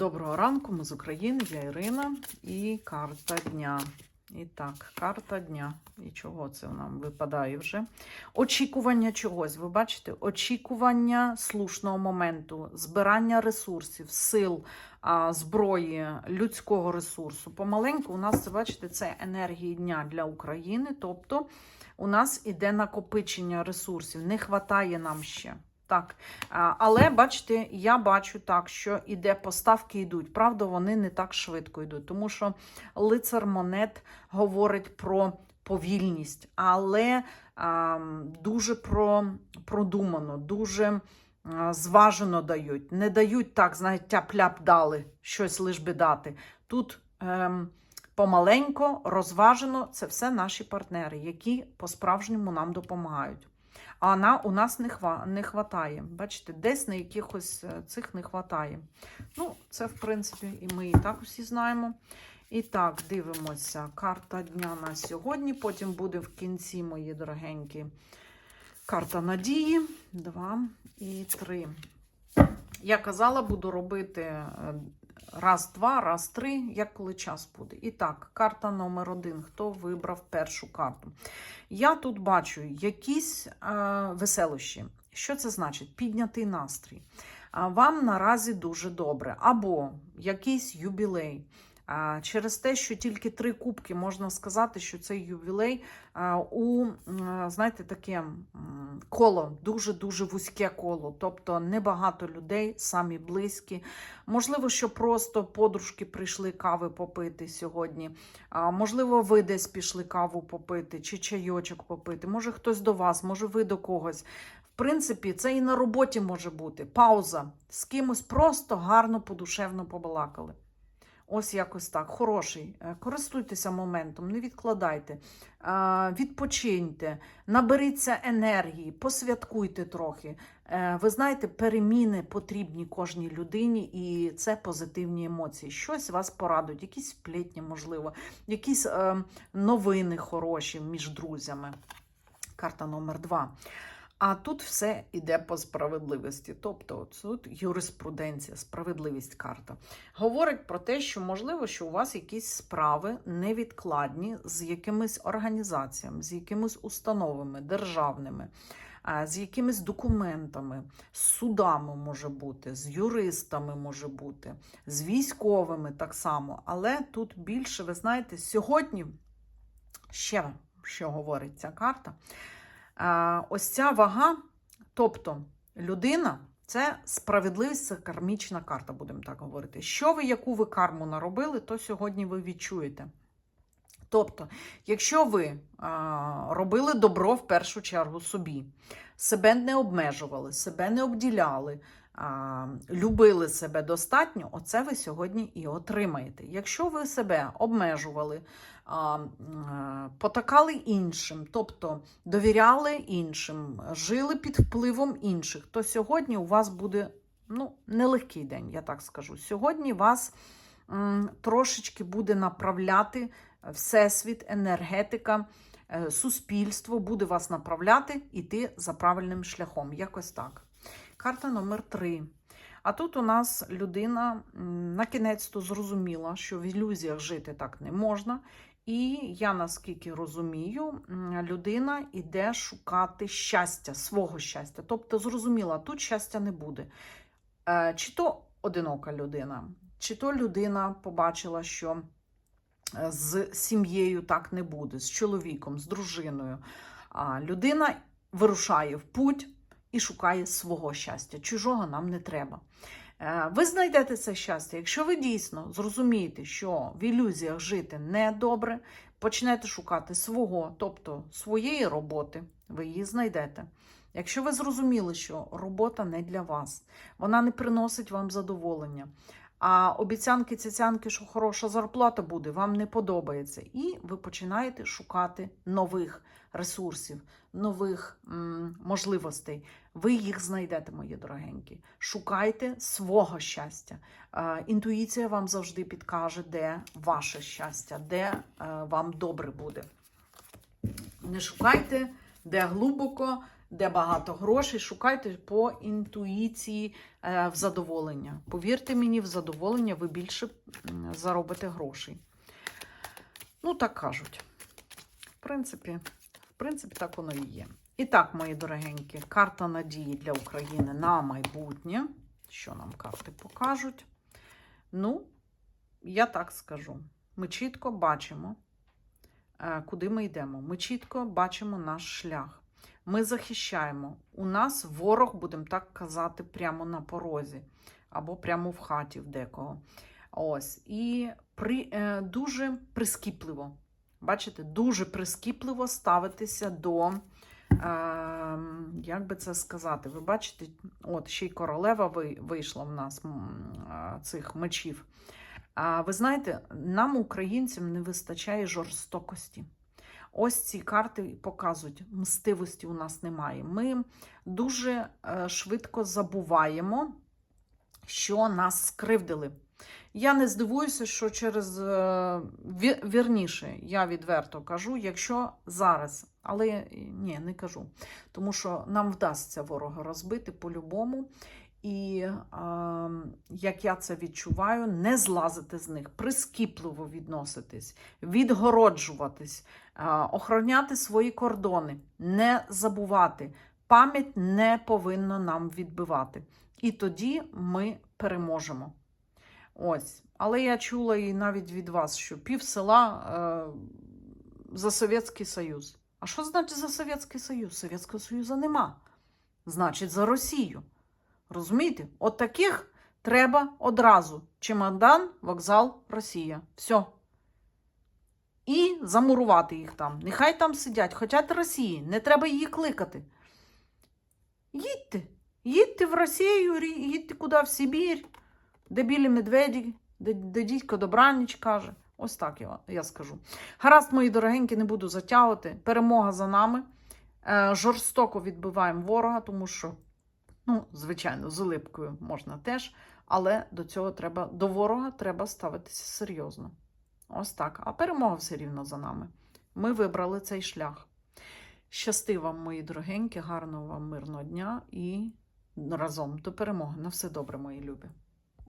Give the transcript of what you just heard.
Доброго ранку, ми з України, я Ірина і карта дня. І так, карта дня. І чого це нам випадає вже? Очікування чогось. Ви бачите, очікування слушного моменту, збирання ресурсів, сил, зброї, людського ресурсу. Помаленьку у нас це, бачите, це енергії дня для України. Тобто у нас іде накопичення ресурсів. Не вистачає нам ще. Так, але бачите, я бачу так, що іде поставки йдуть. Правда, вони не так швидко йдуть, тому що лицар монет говорить про повільність, але а, дуже про, продумано, дуже зважено дають. Не дають так, знаєте, тяп-ляп дали, щось лиш би дати. Тут ем, помаленько, розважено, це все наші партнери, які по-справжньому нам допомагають. А на, у нас не, хва, не хватає. Бачите, десь на якихось е, цих не хватає. Ну, це, в принципі, і ми і так усі знаємо. І так, дивимося. Карта дня на сьогодні. Потім буде в кінці, мої дорогенькі, карта надії. Два і три. Я казала, буду робити е, раз, два, раз, три, як коли час буде. І так, карта номер один. Хто вибрав першу карту? Я тут бачу якісь е, веселощі. Що це значить? Піднятий настрій. Вам наразі дуже добре. Або якийсь юбілей. Через те, що тільки три кубки, можна сказати, що цей ювілей у, знаєте, таке коло, дуже-дуже вузьке коло. Тобто небагато людей, самі близькі. Можливо, що просто подружки прийшли кави попити сьогодні. А, Можливо, ви десь пішли каву попити чи чайочок попити. Може, хтось до вас, може, ви до когось. В принципі, це і на роботі може бути. Пауза. З кимось просто гарно, подушевно побалакали. Ось якось так. Хороший. Е, Користуйтеся моментом, не відкладайте, Е, відпочиньте, наберіться енергії, посвяткуйте трохи. Е, Ви знаєте, переміни потрібні кожній людині, і це позитивні емоції. Щось вас порадують, якісь сплетні, можливо, якісь е, новини хороші між друзями. Карта номер два. А тут все йде по справедливості. Тобто, тут юриспруденція, справедливість карта. Говорить про те, що можливо, що у вас якісь справи невідкладні з якимись організаціями, з якимись установами державними, з якимись документами, з судами може бути, з юристами може бути, з військовими так само. Але тут більше, ви знаєте, сьогодні ще що говорить ця карта. Ось ця вага, тобто людина, це справедливість, це кармічна карта, будемо так говорити. Що ви, яку ви карму наробили, то сьогодні ви відчуєте. Тобто, якщо ви а, робили добро в першу чергу собі, себе не обмежували, себе не обділяли, любили себе достатньо, оце ви сьогодні і отримаєте. Якщо ви себе обмежували, потакали іншим, тобто довіряли іншим, жили під впливом інших, то сьогодні у вас буде ну, нелегкий день, я так скажу. Сьогодні вас трошечки буде направляти Всесвіт, енергетика, е, суспільство буде вас направляти іти за правильним шляхом. Якось так. Карта номер три. А тут у нас людина м, на кінець-то зрозуміла, що в ілюзіях жити так не можна. І я наскільки розумію, людина йде шукати щастя, свого щастя. Тобто, зрозуміла, тут щастя не буде. Е, Чи то одинока людина, чи то людина побачила, що е, з сім'єю так не буде, з чоловіком, з дружиною. Людина вирушає в путь і шукає свого щастя. Чужого нам не треба. Е, Ви знайдете це щастя, якщо ви дійсно зрозумієте, що в ілюзіях жити не добре, почнете шукати свого, тобто своєї роботи, ви її знайдете. Якщо ви зрозуміли, що робота не для вас, вона не приносить вам задоволення, а обіцянки цяцянки, що хороша зарплата буде, вам не подобається. І ви починаєте шукати нових ресурсів, нових можливостей. Ви їх знайдете, мої дорогенькі. Шукайте свого щастя. Інтуїція вам завжди підкаже, де ваше щастя, де е, вам добре буде. Не шукайте, де глибоко, де багато грошей, шукайте по інтуїції е, в задоволення. Повірте мені, в задоволення ви більше заробите грошей. Ну, так кажуть. В принципі, в принципі, так воно і є. І так, мої дорогенькі, карта надії для України на майбутнє. Що нам карти покажуть? Ну, я так скажу. Ми чітко бачимо, е, куди ми йдемо. Ми чітко бачимо наш шлях. Ми захищаємо. У нас ворог, будемо так казати, прямо на порозі або прямо в хаті в декого. Ось. І при, е, дуже прискіпливо. Бачите, дуже прискіпливо ставитися до, як би це сказати, ви бачите, от ще й королева вийшла в нас цих мечів. А ви знаєте, нам, українцям, не вистачає жорстокості. Ось ці карти показують, мстивості у нас немає. Ми дуже е, швидко забуваємо, що нас скривдили. Я не здивуюся, що через е, вірніше, я відверто кажу, якщо зараз, але е, ні, не кажу, тому що нам вдасться ворога розбити по-любому. І е, як я це відчуваю, не злазити з них, прискіпливо відноситись, відгороджуватись, е, охороняти свої кордони, не забувати. Пам'ять не повинна нам відбивати. І тоді ми переможемо. Ось. Але я чула і навіть від вас, що пів села е, за Совєтський Союз. А що значить за Совєтський Союз? Совєтського Союзу нема. Значить, за Росію. Розумієте? От таких треба одразу. Чемодан, вокзал, Росія. Все. І замурувати їх там. Нехай там сидять, хочуть Росії. Не треба її кликати. Їдьте. Їдьте в Росію, їдьте куди в Сибір, де білі медведі, де, де дідько добраніч каже. Ось так я, я скажу. Гаразд, мої дорогенькі, не буду затягувати. Перемога за нами. Е, жорстоко відбиваємо ворога, тому що, ну, звичайно, з улипкою можна теж, але до цього треба, до ворога треба ставитися серйозно. Ось так. А перемога все рівно за нами. Ми вибрали цей шлях. Щасти вам, мої дорогенькі, гарного вам мирного дня і разом до перемоги. На все добре, мої любі.